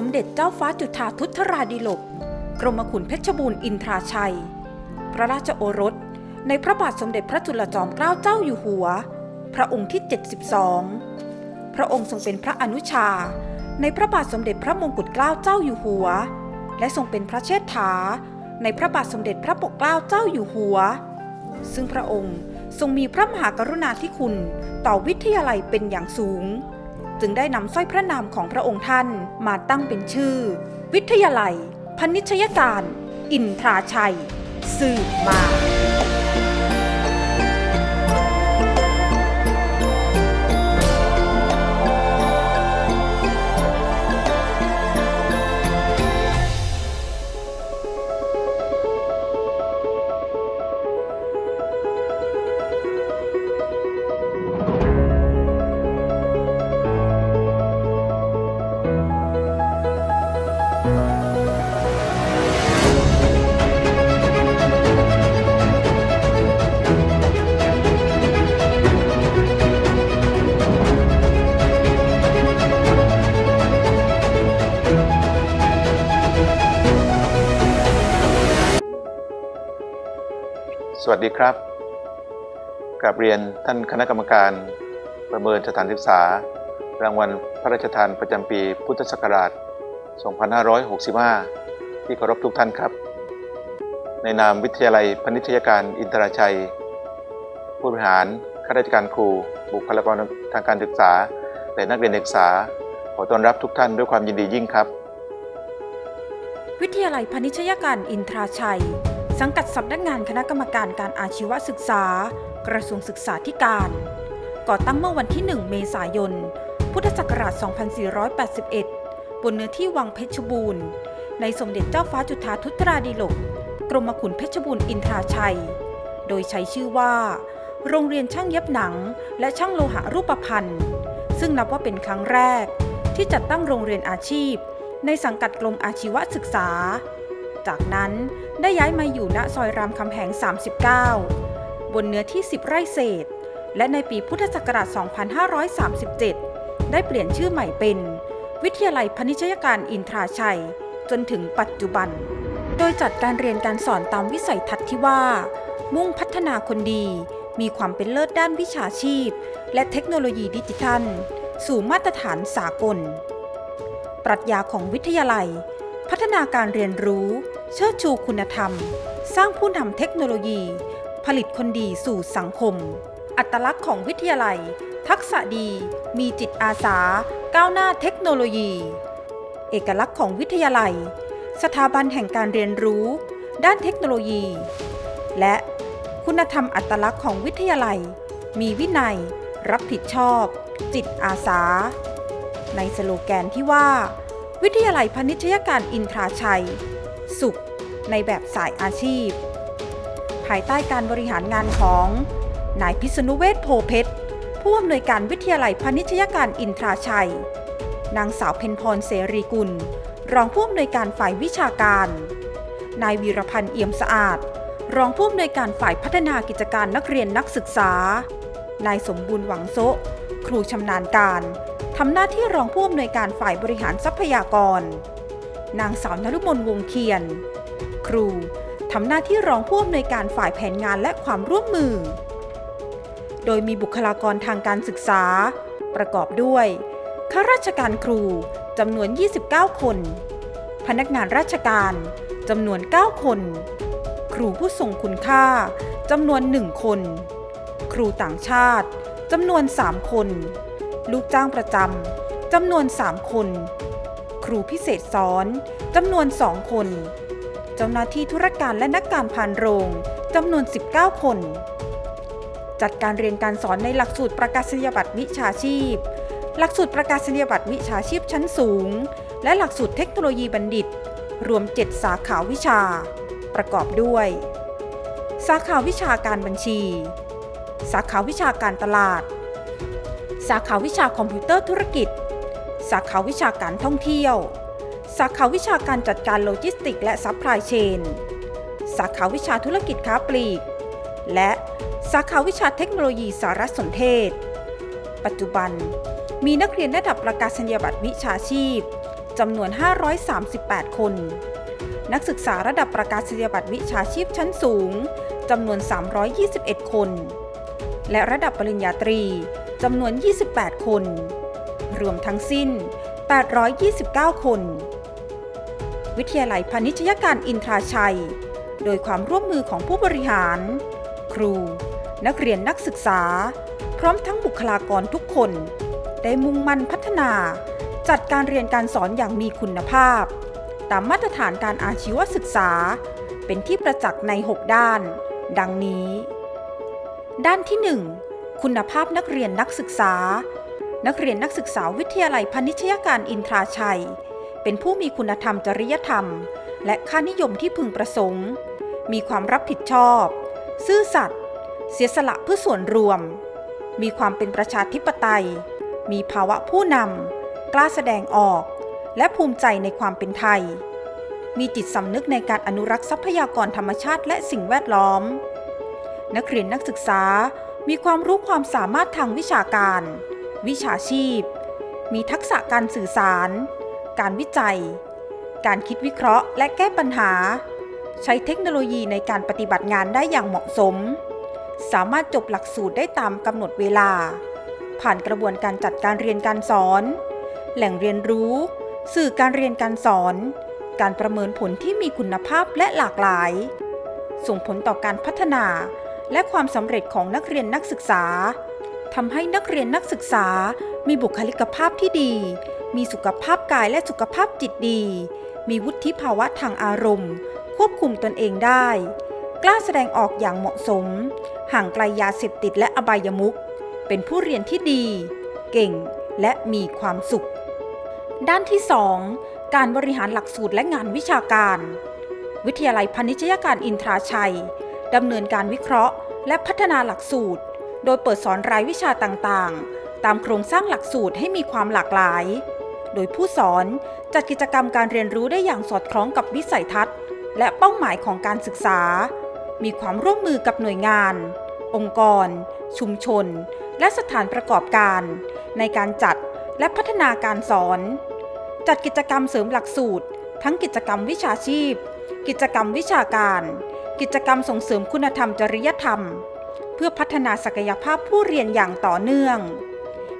สมเด็จเจ้าฟ้าจุฑาทุตราดิลก กรมขุนเพชรบูรณ์อินทราชัย พระราชโอรส ในพระบาทสมเด็จพระจุลจอมเกล้าเจ้าอยู่หัว พระองค์ที่ 72 พระองค์ทรงเป็นพระอนุชา ในพระบาทสมเด็จพระมงกุฎเกล้าเจ้าอยู่หัว และทรงเป็นพระเชษฐา ในพระบาทสมเด็จพระปกเกล้าเจ้าอยู่หัว ซึ่งพระองค์ทรงมีพระมหากรุณาธิคุณต่อวิทยาลัยเป็นอย่างสูง จึงได้นำสร้อยพระนามของพระองค์ท่านมาตั้งเป็นชื่อ วิทยาลัย พนิชยการ อินทราชัย สืบมา สวัสดีครับกราบเรียนท่านคณะกรรมการประเมินสถานศึกษา รางวัลพระราชทานประจำปีพุทธศักราช 2565 ที่เคารพทุกท่านครับ ในนามวิทยาลัยพนิชยการอินทราชัย ผู้บริหารข้าราชการครู บุคลากรทางการศึกษา และนักเรียนนักศึกษา ขอต้อนรับทุกท่านด้วยความยินดียิ่งครับ วิทยาลัยพนิชยการอินทราชัย สังกัดสำนักงานคณะกรรมการการอาชีวศึกษา กระทรวงศึกษาธิการ ก่อตั้งเมื่อวันที่ 1 เมษายน พุทธศักราช 2481 บนเนื้อที่วังเพชรบูรณ์ ในสมเด็จเจ้าฟ้าจุฑาทุตราดีลก กรมขุนเพชรบูรณ์อินทราชัย โดยใช้ชื่อว่า โรงเรียนช่างเย็บหนัง และช่างโลหะรูปพรรณซึ่งนับว่าเป็นครั้งแรก ที่จัดตั้งโรงเรียนอาชีพ ในสังกัดกรมอาชีวศึกษา จากนั้นได้ย้ายมาอยู่ณซอยรามคำแหง 39 บนเนื้อที่ 10 ไร่เศษ และในปีพุทธศักราช 2537 ได้เปลี่ยนชื่อใหม่เป็น วิทยาลัยพนิชยการอินทราชัย จนถึงปัจจุบัน โดยจัดการเรียนการสอนตามวิสัยทัศน์ที่ว่า มุ่งพัฒนาคนดี มีความเป็นเลิศด้านวิชาชีพ และเทคโนโลยีดิจิทัล สู่มาตรฐานสากล ปรัชญาของวิทยาลัย พัฒนาการเรียนรู้ เชิดชูคุณธรรม สร้างผู้นำเทคโนโลยี ผลิตคนดีสู่สังคม อัตลักษณ์ของวิทยาลัย ทักษะดี มีจิตอาสา ก้าวหน้าเทคโนโลยี เอกลักษณ์ของวิทยาลัย สถาบันแห่งการเรียนรู้ ด้านเทคโนโลยี และคุณธรรมอัตลักษณ์ของวิทยาลัย มีวินัย รับผิดชอบ จิตอาสา ในสโลแกนที่ว่า ทยาลัยพนิชยการอินทราชัย สุข ในแบบสายอาชีพ ภายใต้การบริหารงานของนายพิษณุเวศโพเพชรผู้อำนวยการวิทยาลัยพนิชยการอินทราชัย นางสาวเพนพรเสรีกุล รองผู้อำนวยการฝ่ายวิชาการ นายวีรพันธ์เอี่ยมสะอาด รองผู้อำนวยการฝ่ายพัฒนากิจการนักเรียนนักศึกษา นายสมบูรณ์หวังโซะครูชำนาญการ ทำหน้าที่รองผู้อำนวยการฝ่ายบริหารทรัพยากร นางสาวนฤมลวงเคียน ครูทำหน้าที่รองผู้อำนวยการฝ่ายแผนงานและความร่วมมือ โดยมีบุคลากรทางการศึกษา ประกอบด้วยข้าราชการครูจำนวน 29 คน พนักงานราชการจำนวน 9 คน ครูผู้ทรงคุณค่าจำนวน 1 คน ครูต่างชาติจำนวน 3 คน ลูกจ้างประจำจำนวน 3 คน ครูพิเศษสอนจำนวน 2 คน เจ้าหน้าที่ธุรการและนักการพานโรงจำนวน 19 คน จัดการเรียนการสอนในหลักสูตรประกาศนียบัตรวิชาชีพ หลักสูตรประกาศนียบัตรวิชาชีพชั้นสูง และหลักสูตรเทคโนโลยีบัณฑิต รวม 7 สาขาวิชา ประกอบด้วย สาขาวิชาการบัญชี สาขาวิชาการตลาด สาขาวิชาคอมพิวเตอร์ธุรกิจ สาขาวิชาการท่องเที่ยว สาขาวิชาการจัดการโลจิสติกส์และซัพพลายเชน สาขาวิชาธุรกิจค้าปลีก และสาขาวิชาเทคโนโลยีสารสนเทศ ปัจจุบันมีนักเรียนระดับประกาศนียบัตรวิชาชีพจำนวน 538 คน นักศึกษาระดับประกาศนียบัตรวิชาชีพชั้นสูงจำนวน 321 คน และระดับปริญญาตรี จำนวน 28 คน รวมทั้งสิ้น 829 คน วิทยาลัยพาณิชยการอินทราชัย โดยความร่วมมือของผู้บริหาร ครู นักเรียนนักศึกษา พร้อมทั้งบุคลากรทุกคน ได้มุ่งมั่นพัฒนา จัดการเรียนการสอนอย่างมีคุณภาพ ตามมาตรฐานการอาชีวศึกษา เป็นที่ประจักษ์ใน 6 ด้าน ดังนี้ ด้านที่ 1 คุณภาพนักเรียนนักศึกษา นักเรียนนักศึกษาวิทยาลัยพณิชยการอินทราชัย เป็นผู้มีคุณธรรมจริยธรรม และค่านิยมที่พึงประสงค์ มีความรับผิดชอบ ซื่อสัตย์เสียสละเพื่อส่วนรวม มีความเป็นประชาธิปไตย มีภาวะผู้นำกล้าแสดงออก และภูมิใจในความเป็นไทย มีจิตสำนึกในการอนุรักษ์ทรัพยากรธรรมชาติและสิ่งแวดล้อม นักเรียนนักศึกษา มีความรู้ความสามารถทางวิชาการ วิชาชีพ มีทักษะการสื่อสาร การวิจัย การคิดวิเคราะห์ และแก้ปัญหา ใช้เทคโนโลยีในการปฏิบัติงานได้อย่างเหมาะสม สามารถจบหลักสูตรได้ตามกำหนดเวลา ผ่านกระบวนการจัดการเรียนการสอน แหล่งเรียนรู้ สื่อการเรียนการสอน การประเมินผลที่มีคุณภาพและหลากหลาย ส่งผลต่อการพัฒนา และความสำเร็จของนักเรียนนักศึกษาทำให้นักเรียนนักศึกษามีบุคลิกภาพที่ดี มีสุขภาพกายและสุขภาพจิตดี มีวุฒิภาวะทางอารมณ์ ควบคุมตนเองได้ กล้าแสดงออกอย่างเหมาะสม ห่างไกลยาเสพติดและอบายมุขเป็นผู้เรียนที่ดี เก่ง และมีความสุข ด้านที่ 2 การบริหารหลักสูตรและงานวิชาการ วิทยาลัยพาณิชยการอินทราชัย ดำเนินการวิเคราะห์ และพัฒนาหลักสูตร โดยเปิดสอนรายวิชาต่างๆ ตามโครงสร้างหลักสูตรให้มีความหลากหลาย โดยผู้สอนจัดกิจกรรมการเรียนรู้ได้อย่างสอดคล้องกับวิสัยทัศน์ และเป้าหมายของการศึกษา มีความร่วมมือกับหน่วยงาน องค์กร ชุมชน และสถานประกอบการ ในการจัดและพัฒนาการสอน จัดกิจกรรมเสริมหลักสูตร ทั้งกิจกรรมวิชาชีพ กิจกรรมวิชาการ กิจกรรมส่งเสริมคุณธรรมจริยธรรม เพื่อพัฒนาศักยภาพผู้เรียนอย่างต่อเนื่อง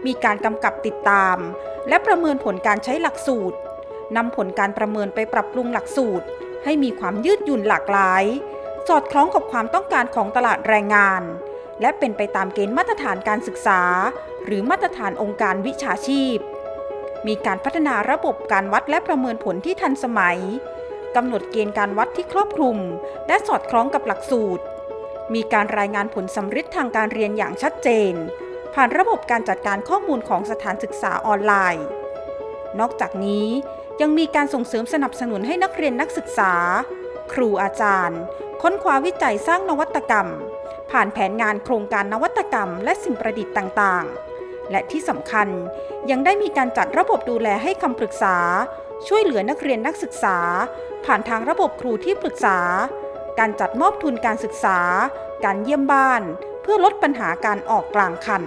มีการกำกับติดตาม และประเมินผลการใช้หลักสูตรนำผลการประเมินไปปรับปรุงหลักสูตร ให้มีความยืดหยุ่นหลากหลาย สอดคล้องกับความต้องการของตลาดแรงงาน และเป็นไปตามเกณฑ์มาตรฐานการศึกษา หรือมาตรฐานองค์การวิชาชีพ มีการพัฒนาระบบการวัดและประเมินผลที่ทันสมัย กำหนดเกณฑ์การวัดที่ครอบคลุม และสอดคล้องกับหลักสูตร มีการรายงานผลสำฤทธิ์ทางการเรียนอย่างชัดเจน ผ่านระบบการจัดการข้อมูลของสถานศึกษาออนไลน์ นอกจากนี้ยังมีการส่งเสริมสนับสนุนให้นักเรียนนักศึกษา ครูอาจารย์ ค้นคว้าวิจัยสร้างนวัตกรรม ผ่านแผนงานโครงการนวัตกรรม และสิ่งประดิษฐ์ต่างๆ และที่สำคัญยังได้มีการจัดระบบดูแลให้คำปรึกษา ช่วยเหลือนักเรียนนักศึกษา ผ่านทางระบบครูที่ปรึกษา การจัดมอบทุนการศึกษา การเยี่ยมบ้าน เพื่อลดปัญหาการออกกลางคัน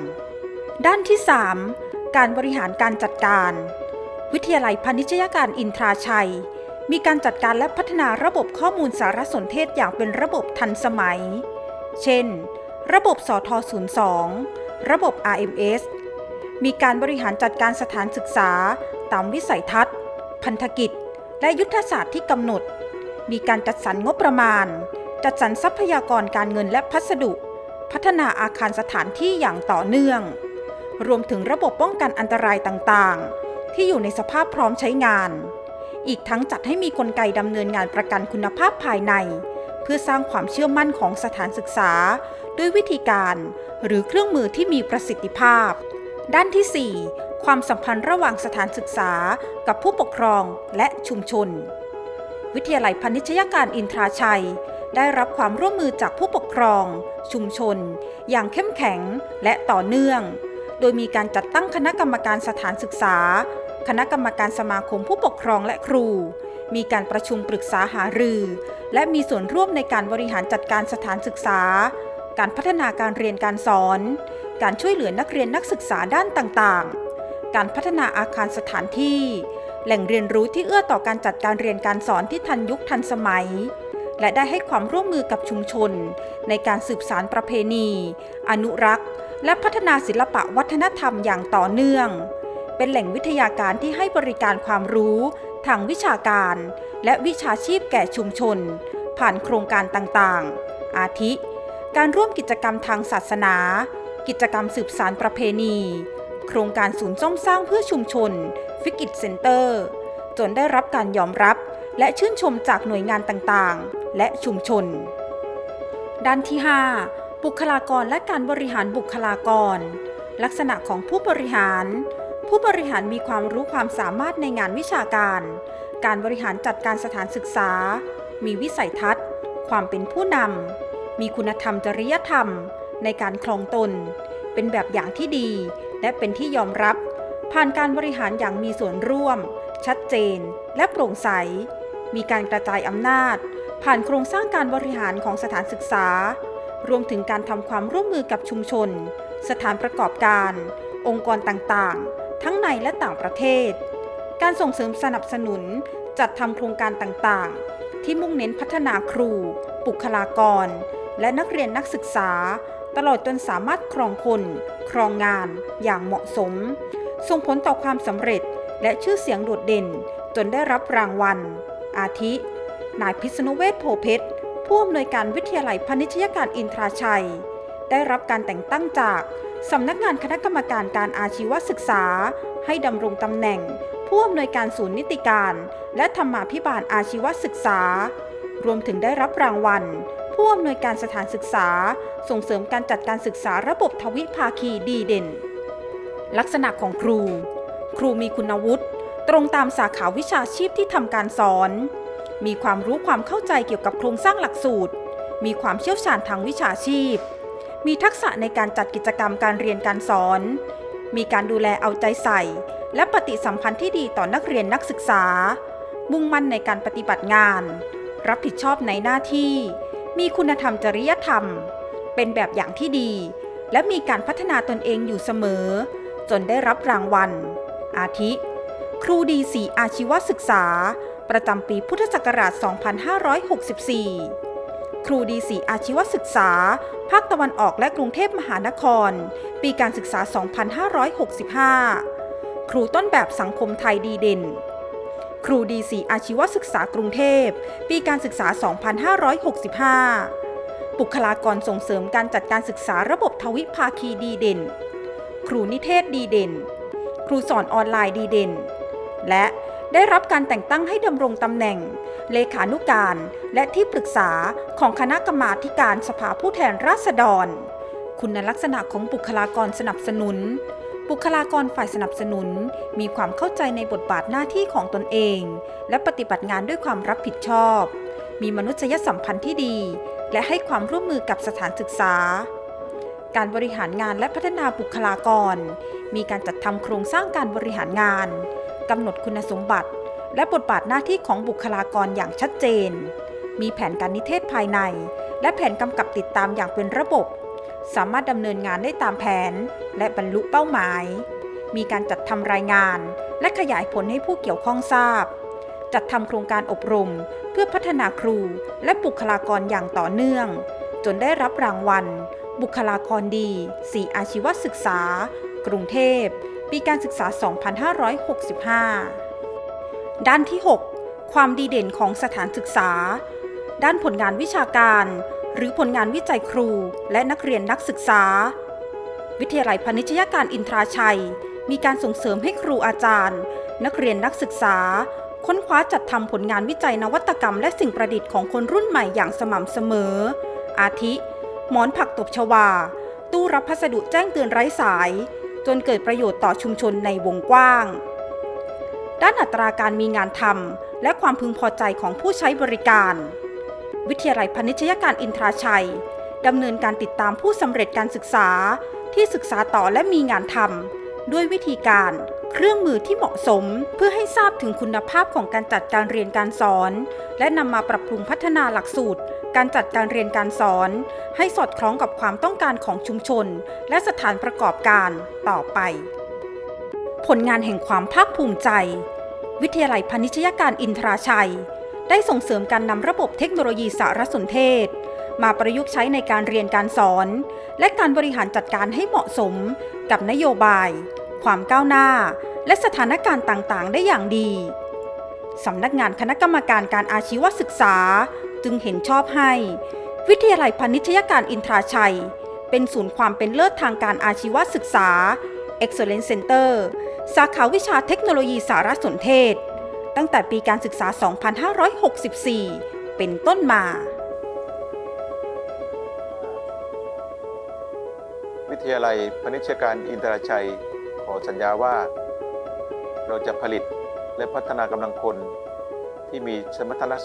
ด้านที่ 3 การบริหารการจัดการ วิทยาลัยพาณิชยการอินทราชัย มีการจัดการและพัฒนาระบบข้อมูลสารสนเทศอย่างเป็นระบบทันสมัย เช่น ระบบสท02ระบบ RMS มีการบริหารจัดการสถานศึกษาตามวิสัยทัศน พันธกิจ และยุทธศาสตร์ที่กำหนด มีการจัดสรรงบประมาณ จัดสรรทรัพยากรการเงินและพัสดุ พัฒนาอาคารสถานที่อย่างต่อเนื่อง รวมถึงระบบป้องกันอันตรายต่างๆ ที่อยู่ในสภาพพร้อมใช้งาน อีกทั้งจัดให้มีกลไกดำเนินงานประกันคุณภาพภายใน เพื่อสร้างความเชื่อมั่นของสถานศึกษา ด้วยวิธีการ หรือเครื่องมือที่มีประสิทธิภาพ ด้านที่ 4 ความสัมพันธ์ระหว่างสถานศึกษากับผู้ปกครองและชุมชน วิทยาลัยพาณิชยการอินทราชัย ได้รับความร่วมมือจากผู้ปกครอง ชุมชน อย่างเข้มแข็งและต่อเนื่อง โดยมีการจัดตั้งคณะกรรมการสถานศึกษา คณะกรรมการสมาคมผู้ปกครองและครู มีการประชุมปรึกษาหารือ และมีส่วนร่วมในการบริหารจัดการสถานศึกษา การพัฒนาการเรียนการสอน การช่วยเหลือนักเรียนนักศึกษาด้านต่างๆ การพัฒนาอาคารสถานที่ แหล่งเรียนรู้ที่เอื้อต่อการจัดการเรียนการสอนที่ทันยุคทันสมัย และได้ให้ความร่วมมือกับชุมชน ในการสืบสารประเพณี อนุรักษ์ และพัฒนาศิลปะวัฒนธรรมอย่างต่อเนื่อง เป็นแหล่งวิทยาการที่ให้บริการความรู้ ทางวิชาการ และวิชาชีพแก่ชุมชน ผ่านโครงการต่างๆ อาทิ การร่วมกิจกรรมทางศาสนา กิจกรรมสืบสารประเพณี โครงการศูนย์ซ่อมสร้างเพื่อชุมชนฟิกิตเซ็นเตอร์ จนได้รับการยอมรับและชื่นชมจากหน่วยงานต่างๆ และชุมชน ด้านที่ 5 บุคลากรและการบริหารบุคลากร ลักษณะของผู้บริหาร ผู้บริหารมีความรู้ความสามารถในงานวิชาการ การบริหารจัดการสถานศึกษา มีวิสัยทัศน์ ความเป็นผู้นำมีคุณธรรมจริยธรรม ในการคลองตน เป็นแบบอย่างที่ดี และเป็นที่ยอมรับ ผ่านการบริหารอย่างมีส่วนร่วม ชัดเจน และโปร่งใส มีการกระจายอำนาจ ผ่านโครงสร้างการบริหารของสถานศึกษา รวมถึงการทำความร่วมมือกับชุมชน สถานประกอบการ องค์กรต่างๆ ทั้งในและต่างประเทศ การส่งเสริมสนับสนุนจัดทำโครงการต่างๆ ที่มุ่งเน้นพัฒนาครู บุคลากร และนักเรียนนักศึกษา ตลอดจนสามารถครองคน ครองงานอย่างเหมาะสม ส่งผลต่อความสำเร็จและชื่อเสียงโดดเด่น จนได้รับรางวัล อาทิ นายพิษณุเวศโพเพชรผู้อำนวยการวิทยาลัยพณิชยการอินทราชัย ได้รับการแต่งตั้งจากสำนักงานคณะกรรมการการอาชีวศึกษา ให้ดำรงตำแหน่ง ผู้อำนวยการศูนย์นิติการ และธรรมาภิบาลอาชีวศึกษา รวมถึงได้รับรางวัล ผู้อำนวยการสถานศึกษา ส่งเสริมการจัดการศึกษาระบบทวิภาคีดีเด่น ลักษณะของครู ครูมีคุณวุฒิตรงตามสาขาวิชาชีพที่ทำการสอน มีความรู้ความเข้าใจเกี่ยวกับโครงสร้างหลักสูตร มีความเชี่ยวชาญทางวิชาชีพ มีทักษะในการจัดกิจกรรมการเรียนการสอน มีการดูแลเอาใจใส่ และปฏิสัมพันธ์ที่ดีต่อนักเรียนนักศึกษา มุ่งมั่นในการปฏิบัติงาน รับผิดชอบในหน้าที่ มีคุณธรรมจริยธรรม เป็นแบบอย่างที่ดี และมีการพัฒนาตนเองอยู่เสมอ จนได้รับรางวัล อาทิ ครูดีสีอาชีวศึกษา ประจำปีพุทธศักราช 2564 ครูดีสีอาชีวศึกษา ภาคตะวันออกและกรุงเทพมหานคร ปีการศึกษา 2565 ครูต้นแบบสังคมไทยดีเด่น ครูดีสีอาชีวศึกษากรุงเทพ ปีการศึกษา 2565 บุคลากรส่งเสริมการจัดการศึกษาระบบทวิภาคีดีเด่น ครูนิเทศดีเด่น ครูสอนออนไลน์ดีเด่น และได้รับการแต่งตั้งให้ดำรงตำแหน่ง เลขานุการและที่ปรึกษาของคณะกรรมาการสภาผู้แทนราษฎร คุณลักษณะของบุคลากรสนับสนุน บุคลากรฝ่ายสนับสนุน มีความเข้าใจในบทบาทหน้าที่ของตนเอง และปฏิบัติงานด้วยความรับผิดชอบ มีมนุษยสัมพันธ์ที่ดี และให้ความร่วมมือกับสถานศึกษา การบริหารงานและพัฒนาบุคลากร มีการจัดทำโครงสร้างการบริหารงานกำหนดคุณสมบัติ และบทบาทหน้าที่ของบุคลากรอย่างชัดเจน มีแผนการนิเทศภายใน และแผนกำกับติดตามอย่างเป็นระบบ สามารถดำเนินงานได้ตามแผน และบรรลุเป้าหมาย มีการจัดทำรายงาน และขยายผลให้ผู้เกี่ยวข้องทราบ จัดทำโครงการอบรม เพื่อพัฒนาครูและบุคลากรอย่างต่อเนื่อง จนได้รับรางวัล บุคลากรดีสีอาชีวศึกษา กรุงเทพ ปีการศึกษา 2565 ด้านที่ 6 ความดีเด่นของสถานศึกษา ด้านผลงานวิชาการ หรือผลงานวิจัยครูและนักเรียนนักศึกษา วิทยาลัยพาณิชยการอินทราชัย มีการส่งเสริมให้ครูอาจารย์ นักเรียนนักศึกษา ค้นคว้าจัดทำผลงานวิจัยนวัตกรรม และสิ่งประดิษฐ์ของคนรุ่นใหม่อย่างสม่ำเสมอ อาทิ หมอนผักตบชวา ตู้รับพัสดุแจ้งเตือนไร้สาย จนเกิดประโยชน์ต่อชุมชนในวงกว้าง ด้านอัตราการมีงานทำและความพึงพอใจของผู้ใช้บริการ วิทยาลัยพาณิชยการอินทราชัยดำเนินการติดตามผู้สำเร็จการศึกษาที่ศึกษาต่อและมีงานทำด้วยวิธีการ เครื่องมือที่เหมาะสม เพื่อให้ทราบถึงคุณภาพของการจัดการเรียนการสอน และนำมาปรับปรุงพัฒนาหลักสูตร การจัดการเรียนการสอน ให้สอดคล้องกับความต้องการของชุมชน และสถานประกอบการต่อไป ผลงานแห่งความภาคภูมิใจ วิทยาลัยพาณิชยการอินทราชัย ได้ส่งเสริมการนำระบบเทคโนโลยีสารสนเทศ มาประยุกต์ใช้ในการเรียนการสอน และการบริหารจัดการให้เหมาะสมกับนโยบาย ความก้าวหน้า และสถานการณ์ต่างๆ ได้อย่างดีสำนักงานคณะกรรมการการอาชีวศึกษา จึงเห็นชอบให้ วิทยาลัยพาณิชยการอินทราชัย เป็นศูนย์ความเป็นเลิศทางการอาชีวศึกษา Excellence Center สาขาวิชาเทคโนโลยีสารสนเทศ ตั้งแต่ปีการศึกษา 2564 เป็นต้นมา วิทยาลัยพาณิชยการอินทราชัย ขอสัญญาว่า เราจะผลิตและพัฒนากำลังคนที่มีสมรรถนะ